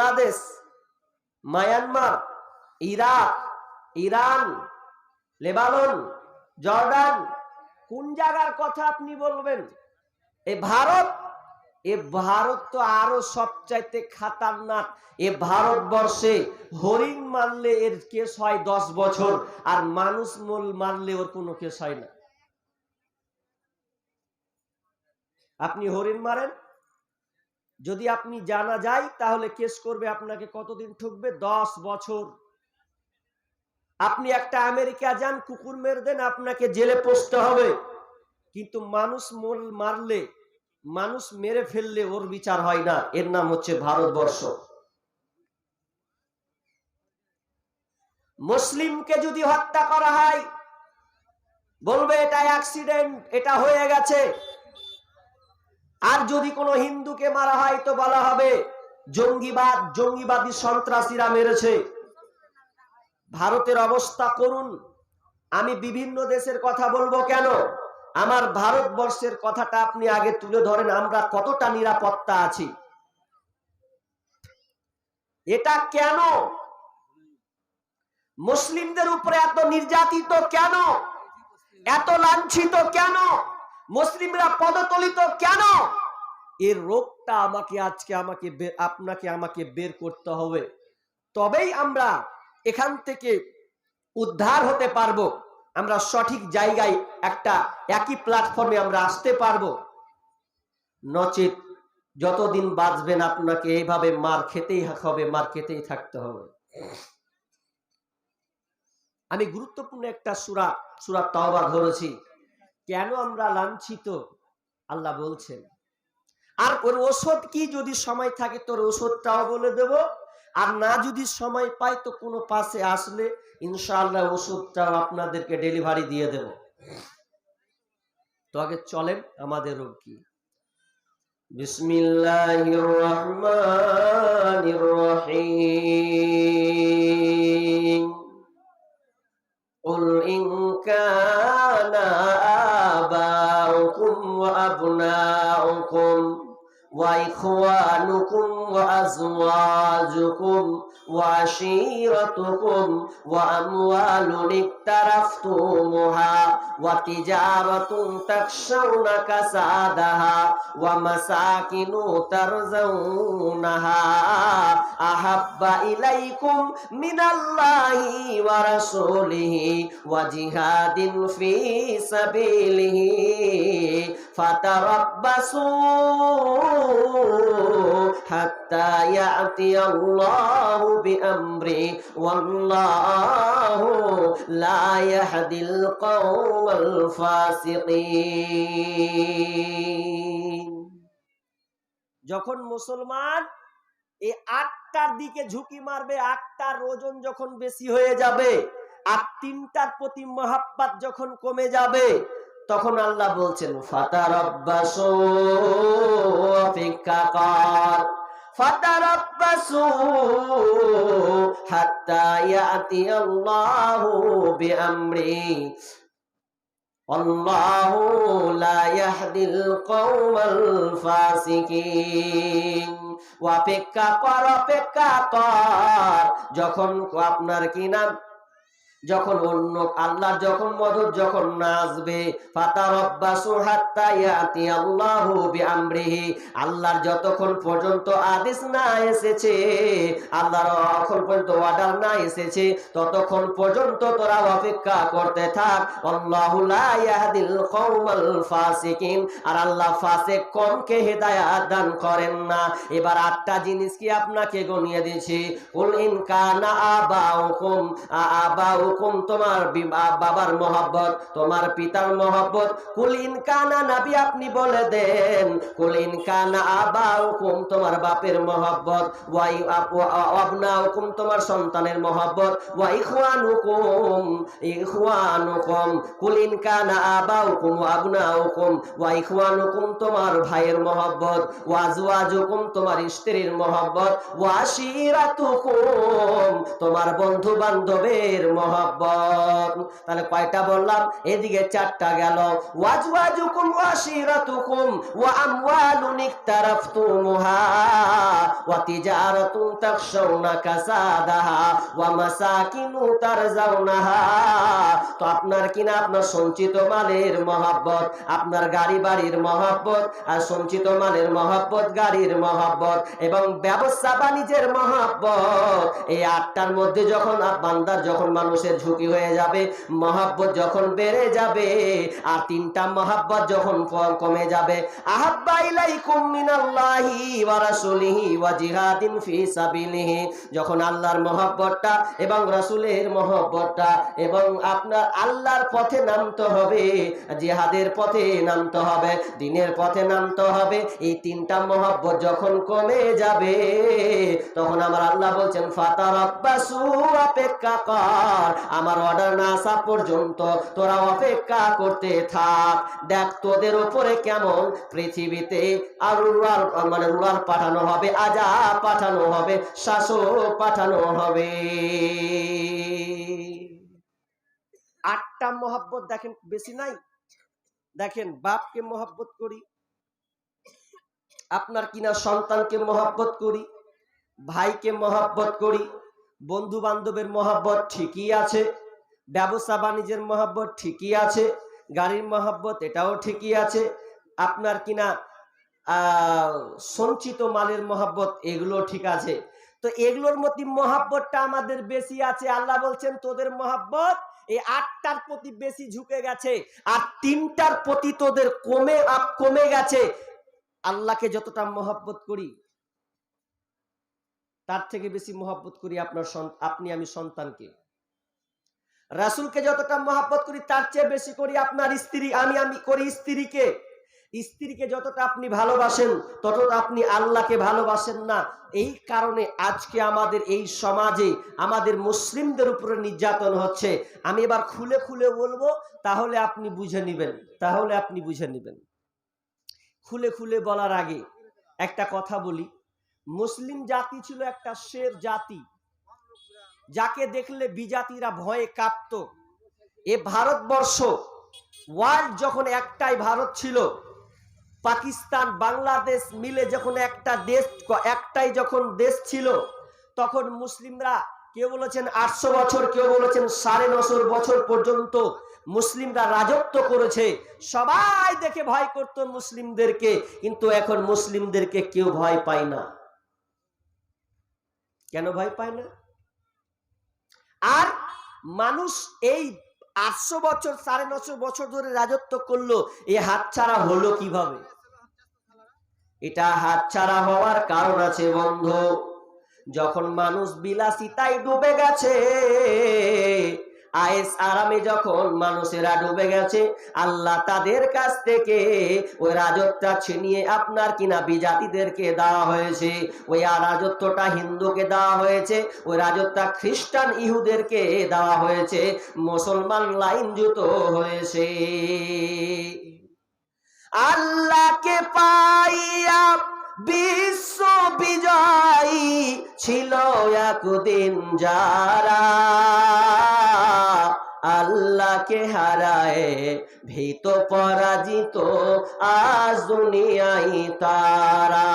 Bangladesh, Myanmar, Iraq, Iran, Lebanon, Jordan, কোন জায়গার কথা আপনি বলবেন? এ ভারত এ ভারত তো আরও সবচাইতে খাতারনাক। এ ভারতবর্ষে হরিণ মারলে এর কেস হয় দশ বছর, আর মানুষ মূল মারলে ওর কোনো কেস হয় না। আপনি হরিণ মারেন? যদি আপনি জানা যায়, তাহলে কেস করবে, আপনাকে কতদিন ঠুকবে? দশ বছর। আপনি একটা আমেরিকা যান, কুকুর মেরে দেন, আপনাকে জেলে পৌঁছতে হবে। কিন্তু মানুষ মারলে, মানুষ মেরে ফেললে ওর বিচার হয় না। এর নাম হচ্ছে ভারতবর্ষ। মুসলিমকে যদি হত্যা করা হয়, বলবে, এটা অ্যাক্সিডেন্ট এটা হয়ে গেছে। আর যদি কোনো হিন্দুকে মারা হয় তো বলা হবে, জঙ্গিবাদ, জঙ্গিবাদী সন্ত্রাসীরা মেরেছে। ভারতের অবস্থা করুন। আমি বিভিন্ন দেশের কথা বলব কেন? আমার ভারতবর্ষের কথাটা আপনি আগে তুলে ধরেন, আমরা কতটা নিরাপত্তা আছি। এটা কেন? মুসলিমদের উপরে এত নির্যাতিত কেন? এত লাঞ্ছিত কেন? মুসলিমরা পদতলিত কেন? এর রোগটা আমাকে আজকে আমাকে আপনাকে আমাকে বের করতে হবে। তবেই আমরা এখান থেকে উদ্ধার হতে পারব। আমরা সঠিক জায়গায় একটা একই প্ল্যাটফর্মে আমরা আসতে পারব। নচেত যতদিন বাঁচবেন আপনাকে এইভাবে মার খেতেই হবে, মার খেতেই থাকতে হবে। আমি গুরুত্বপূর্ণ একটা সুরা সুরা তওবা ধরেছি। কেন আমরা লাঞ্ছিত? আল্লাহ বলছেন, আর ওর ওষুধ কি যদি সময় থাকে তোর ওষুধটাও বলে দেব, আর না যদি সময় পাই তো কোনো পাশে আসলে ইনশাআল্লাহ ওষুধটাও আপনাদেরকে ডেলিভারি দিয়ে দেব। তো আগে চলেন আমাদের রোগ কি? বিসমিল্লাহির রহমানির রহিম। وإخوانكم وأزواجكم وعشيرتكم وأموال اقترفتموها وتجارة تخشون كسادها ومساكن ترزونها ahabba ilaikum minallahi wa rasulihi wa jihadin fi sabilihi fatarabbasu hatta ya'ti Allah bi amri wallahu la yahdil qawmal fasiqin যখন মুসলমান এই আটটার দিকে ঝুঁকি মারবে, আটটার ওজন যখন বেশি হয়ে যাবে আর তিনটার প্রতি মহাপাত যখন কমে যাবে, তখন আল্লাহ বলছেন ফাতার অভ্যাস অপেক্ষা কর ফাতার অভ্যাস হাত্তা ইয়াতি আল্লাহ বিআমরি ফাসিকিন। অপেক্ষা কর অপেক্ষা কর। যখন আপনার কি নাম? যখন অন্য আল্লাহ যখন মদত যখন না আসবে, ফাতারাব্বাসু হাত্তা ইয়াতি আল্লাহু বিআমরিহি। আল্লাহর যতক্ষণ পর্যন্ত আদেশ না এসেছে, আল্লাহর এখন পর্যন্ত অর্ডার না এসেছে, ততক্ষণ পর্যন্ত তোরা অপেক্ষা করতে থাক। ফাসিকিন। আর আল্লাহ ফাসিক কমকে হেদায়াত দান করেন না। এবার আটটা জিনিস কি আপনাকে গনিয়ে দিয়েছি? কুল ইন কানা আবাউকুম, আ- আবাউকুম তোমার বাবার মহব্বত, তোমার পিতার মহব্বত। কুল ইন কানা নবী, আপনি বলে দেন, কুল ইন কানা আবাউকুম, তোমার বাপের মহব্বত। ওয়াই ওয়া- আবনাউকুম, তোমার সন্তানের মহাব্বত। মহব্বত ওয়া ইখওয়ানুকুম ইখওয়ানুকুম, কুল ইন কানা আবাউকুম ওয়া আবনাউকুম। ওয়া ইখওয়ানুকুম, তোমার ভাইয়ের মহব্বত। ওয়া আজওয়াজুকুম, তোমার স্ত্রীর মহব্বত। ওয়া আশিরাতুকুম, তোমার বন্ধু বান্ধবের মহব্বত। তাহলে কয়টা বললাম? এদিকে চারটা গেল। সঞ্চিত মালের মহব্বত, আপনার গাড়ি বাড়ির মহব্বত আর সঞ্চিত মালের মহব্বত, গাড়ির মহব্বত এবং ব্যবসা বাণিজ্যের মহাব্বত। এই আটটার মধ্যে যখন বান্দার যখন মানুষের ঝুঁকি হয়ে যাবে, মহব্বত যখন বেড়ে যাবে, আর তিনটা মহব্বত যখন কমে যাবে যখন আল্লাহর এবং এবং আপনার আল্লাহর পথে নামতে হবে, জিহাদের পথে নামতে হবে, দিনের পথে নামতে হবে, এই তিনটা মহব্বত যখন কমে যাবে, তখন আমার আল্লাহ বলছেন ফাতার আব্বাসু অপেক্ষা কর। আমার অর্ডার না আসা পর্যন্ত তোরা অপেক্ষা করতে থাক। দেখ তোদের উপরে কেমন পৃথিবীতে আর রুলার মানে রুলার পাঠানো হবে, আজাব পাঠানো হবে শাসক পাঠানো হবে। আটটা মহাব্বত দেখেন, বেশি নাই? দেখেন, বাপকে মহাব্বত করি, আপনার কিনা সন্তানকে মহাব্বত করি, ভাইকে মহাব্বত করি বন্ধু বান্ধবের মহাব্বত ঠিকই আছে, ব্যবসা বাণিজ্যের মহাব্বত ঠিকই আছে, গাড়ির মহাব্বত এটাও ঠিকই আছে, আপনার কিনা সঞ্চিত মালের মহাব্বত এগুলো ঠিক আছে। তো এগুলোর মধ্যে মহাব্বতটা আমাদের বেশি আছে, আল্লাহ বলছেন তোদের মহাব্বত এই আটটার প্রতি বেশি ঝুঁকে গেছে, আর তিনটার প্রতি তোদের কমে কমে গেছে। আল্লাহকে যতটা মহাব্বত করি তার থেকে বেশি মহাব্বত করি আপনার আপনি, আমি সন্তানকে। রাসূলকে যতটা মহাব্বত করি, তার চেয়ে বেশি করি আপনার স্ত্রী, আমি আমি করি স্ত্রীকে। স্ত্রীকে যতটা আপনি ভালোবাসেন, ততটা আপনি আল্লাহকে ভালোবাসেন না। এই কারণে আজকে আমাদের এই সমাজে আমাদের মুসলিমদের উপরে নির্যাতন হচ্ছে। আমি এবার খুলে খুলে বলব, তাহলে আপনি বুঝে নেবেন, তাহলে আপনি বুঝে নেবেন। খুলে খুলে বলার আগে একটা কথা বলি। মুসলিম জাতি ছিল একটা শের জাতি, যাকে দেখলে বিজাতিরা ভয়ে কাঁপত। এ ভারতবর্ষ ওয়ার্ল্ড যখন একটাই ভারত ছিল, পাকিস্তান, বাংলাদেশ মিলে যখন একটা দেশ, একটাই যখন দেশ ছিল, তখন মুসলিমরা কেউ বলেছেন আটশো বছর, কেউ বলেছেন সাড়ে নশো বছর পর্যন্ত মুসলিমরা রাজত্ব করেছে। সবাই দেখে ভয় করত মুসলিমদেরকে, কিন্তু এখন মুসলিমদেরকে কেউ ভয় পায় না। কেন ভয় পায় না? আর মানুষ এই আটশো বছর, সাড়ে নশো বছর ধরে রাজত্ব করল, এ হাত ছাড়া হলো কীভাবে? এটা হাত ছাড়া হওয়ার কারণ আছে বন্ধ, যখন মানুষ বিলাসিতায় ডুবে গেছে আয়েস আরামে যখন মানুষেরা ডুবে গেছে, আল্লাহ তাদের কাছ থেকে ওই রাজত্বটা ছিনিয়ে আপনার কিনা বিজাতিদেরকে দেওয়া হয়েছে। ওই রাজত্বটা হিন্দুকে দেওয়া হয়েছে, ওই রাজত্বটা খ্রিস্টান ইহুদেরকে দেওয়া হয়েছে, মুসলমান লাইনযুত হয়েছে। আল্লাহকে পাইয়া বিশ্ব বিজয়ী ছিল একদিন যারা আল্লাহকে হারায় ভীত পরাজিত আজ দুনিয়ায় তারা।